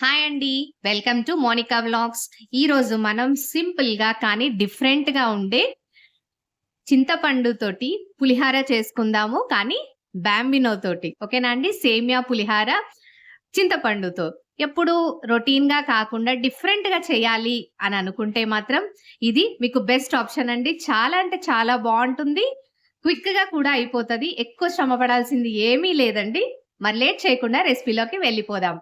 Hi అండి. Welcome to Monica vlogs. ఈరోజు మనం సింపుల్గా కానీ డిఫరెంట్గా ఉండే చింతపండు తోటి పులిహార చేసుకుందాము. కానీ బ్యాంబినో తోటి. ఓకేనా అండి? సేమియా పులిహార చింతపండుతో ఎప్పుడు రొటీన్గా కాకుండా డిఫరెంట్గా చేయాలి అని అనుకుంటే మాత్రం ఇది మీకు బెస్ట్ ఆప్షన్ అండి. చాలా అంటే చాలా బాగుంటుంది. క్విక్గా కూడా అయిపోతుంది. ఎక్కువ శ్రమ పడాల్సింది ఏమీ లేదండి. మరి లేట్ చేయకుండా రెసిపీలోకి వెళ్ళిపోదాం.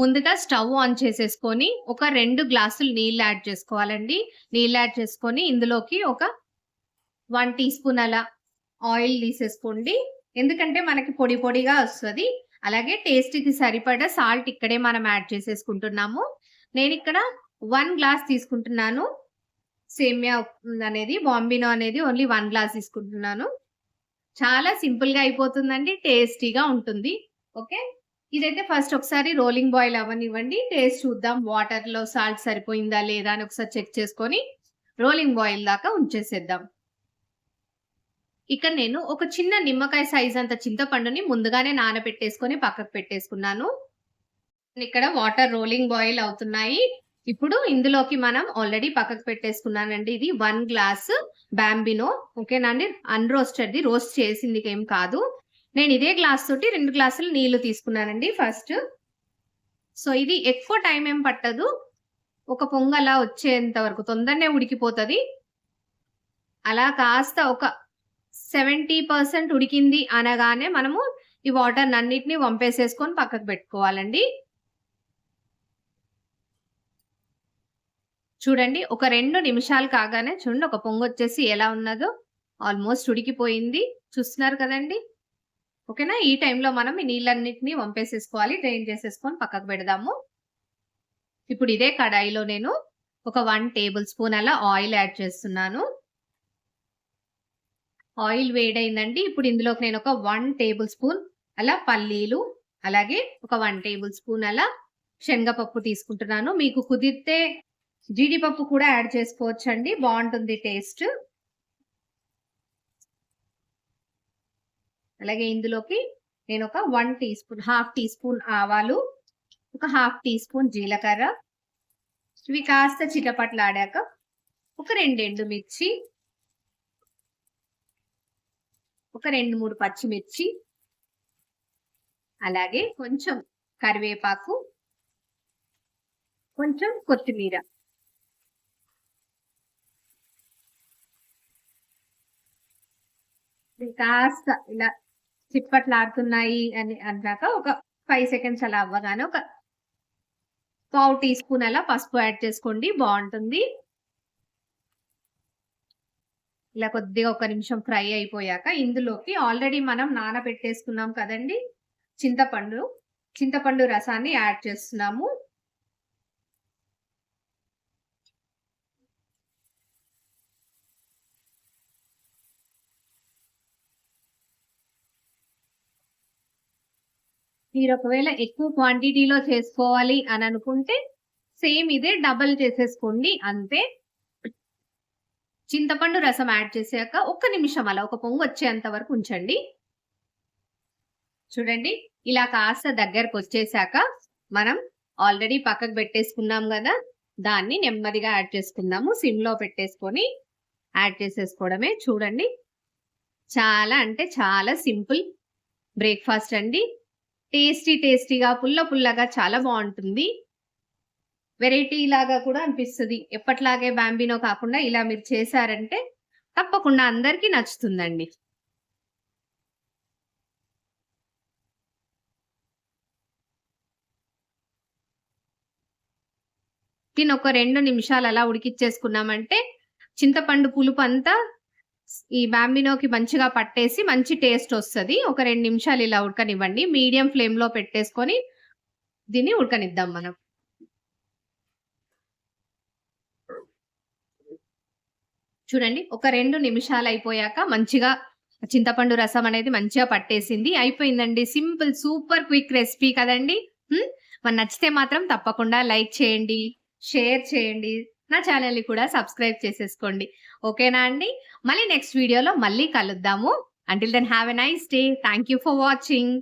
ముందుగా స్టవ్ ఆన్ చేసేసుకొని ఒక రెండు గ్లాసులు నీళ్ళు యాడ్ చేసుకోవాలండి. నీళ్ళు యాడ్ చేసుకొని ఇందులోకి ఒక వన్ టీ స్పూన్ అలా ఆయిల్ తీసేసుకోండి. ఎందుకంటే మనకి పొడి పొడిగా వస్తుంది. అలాగే టేస్ట్కి సరిపడా సాల్ట్ ఇక్కడే మనం యాడ్ చేసేసుకుంటున్నాము. నేను ఇక్కడ వన్ గ్లాస్ తీసుకుంటున్నాను. సేమియా అనేది బాంబినో అనేది ఓన్లీ వన్ గ్లాస్ తీసుకుంటున్నాను. చాలా సింపుల్గా అయిపోతుందండి టేస్టీగా ఉంటుంది. ఓకే? ఇదైతే ఫస్ట్ ఒకసారి రోలింగ్ బాయిల్ అవ్వనివ్వండి టేస్ట్ చూద్దాం. వాటర్లో సాల్ట్ సరిపోయిందా లేదా అని ఒకసారి చెక్ చేసుకొని రోలింగ్ బాయిల్ దాకా ఉంచేసేద్దాం. ఇక్కడ నేను ఒక చిన్న నిమ్మకాయ సైజ్ అంత చింతపండుని ముందుగానే నానబెట్టేసుకొని పక్కకు పెట్టేసుకున్నాను. ఇక్కడ వాటర్ రోలింగ్ బాయిల్ అవుతున్నాయి. ఇప్పుడు ఇందులోకి మనం ఆల్రెడీ పక్కకు పెట్టేసుకున్నానండి. ఇది వన్ గ్లాస్ బాంబినో అన్ అన్రోస్టెడ్ది రోస్ట్ చేసింది ఏం కాదు. నేను ఇదే గ్లాస్ తోటి రెండు గ్లాసులు నీళ్ళు తీసుకున్నానండి ఫస్ట్ సో ఇది ఎక్కువ టైం ఏం పట్టదు. ఒక పొంగలా వచ్చేంత వరకు తొందరనే ఉడికిపోతుంది. అలా కాస్త ఒక సెవెంటీ పర్సెంట్ ఉడికింది అనగానే మనము ఈ వాటర్ అన్నిటిని వంపేసేసుకొని పక్కకు పెట్టుకోవాలండి. చూడండి ఒక రెండు నిమిషాలు కాగానే చూడండి ఒక పొంగు వచ్చేసి ఎలా ఉన్నదో. ఆల్మోస్ట్ ఉడికిపోయింది. చూస్తున్నారు కదండి? ఓకేనా? ఈ టైంలో మనం ఈ నీళ్ళన్నింటినీ వంపేసేసుకోవాలి. డ్రైన్ చేసేసుకొని పక్కకు పెడదాము. ఇప్పుడు ఇదే కడాయిలో నేను ఒక వన్ టేబుల్ స్పూన్ అలా ఆయిల్ యాడ్ చేస్తున్నాను. ఆయిల్ వేడైందండి. ఇప్పుడు ఇందులోకి నేను ఒక వన్ టేబుల్ స్పూన్ అలా పల్లీలు అలాగే ఒక వన్ టేబుల్ స్పూన్ అలా శనగపప్పు తీసుకుంటున్నాను. మీకు కుదిరితే జీడిపప్పు కూడా యాడ్ చేసుకోవచ్చండి. బాగుంటుంది టేస్ట్. అలాగే ఇందులోకి నేను ఒక one teaspoon half teaspoon ఆవాలు ఒక హాఫ్ టీ స్పూన్ జీలకర్ర ఇవి కాస్త చిటపట్లాడాక ఒక రెండు ఎండుమిర్చి ఒక రెండు మూడు పచ్చిమిర్చి అలాగే కొంచెం కరివేపాకు కొంచెం కొత్తిమీర. కాస్త ఇలా చిప్పట్లాడుతున్నాయి అని అన్నాక ఒక ఫైవ్ సెకండ్స్ అలా అవ్వగానే ఒక పావు టీ స్పూన్ అలా పసుపు యాడ్ చేసుకోండి బాగుంటుంది. ఇలా కొద్దిగా ఒక నిమిషం ఫ్రై అయిపోయాక ఇందులోకి ఆల్రెడీ మనం నానబెట్టేసుకున్నాం కదండి చింతపండు. చింతపండు రసాన్ని యాడ్ చేస్తున్నాము. మీరు ఒకవేళ ఎక్కువ క్వాంటిటీలో చేసుకోవాలి అని అనుకుంటే సేమ్ ఇదే డబల్ చేసేసుకోండి అంతే. చింతపండు రసం యాడ్ చేసాక ఒక్క నిమిషం అలా ఒక పొంగు వచ్చేంత వరకు ఉంచండి. చూడండి ఇలా కాస్త దగ్గరకు వచ్చేసాక మనం ఆల్రెడీ పక్కకు పెట్టేసుకున్నాం కదా దాన్ని నెమ్మదిగా యాడ్ చేసుకుందాము. సిమ్లో పెట్టేసుకొని యాడ్ చేసేసుకోవడమే. చూడండి చాలా అంటే చాలా సింపుల్ బ్రేక్ఫాస్ట్ అండి. టేస్టీ టేస్టీగా పుల్ల పుల్లగా చాలా బాగుంటుంది. వెరైటీ లాగా కూడా అనిపిస్తుంది. ఎప్పట్లాగే బాంబినో కాకుండా ఇలా మీరు చేశారంటే తప్పకుండా అందరికీ నచ్చుతుందండి. దీని ఒక రెండు నిమిషాలు అలా ఉడికిచ్చేసుకున్నామంటే చింతపండు పులుపు అంతా ఈ బాంబినోకి మంచిగా పట్టేసి మంచి టేస్ట్ వస్తుంది. ఒక రెండు నిమిషాలు ఇలా ఉడకనివ్వండి. మీడియం ఫ్లేమ్లో పెట్టేసుకొని దీన్ని ఉడకనిద్దాం మనం. చూడండి ఒక రెండు నిమిషాలు అయిపోయాక మంచిగా చింతపండు రసం అనేది మంచిగా పట్టేసింది. అయిపోయిందండి. సింపుల్ సూపర్ క్విక్ రెసిపీ కదండి. మరి నచ్చితే మాత్రం తప్పకుండా లైక్ చేయండి షేర్ చేయండి. నా ఛానల్ని కూడా సబ్స్క్రైబ్ చేసేసుకోండి. ఓకేనా అండి? మళ్ళీ నెక్స్ట్ వీడియోలో మళ్ళీ కలుద్దాము. Until then have a nice day thank you for watching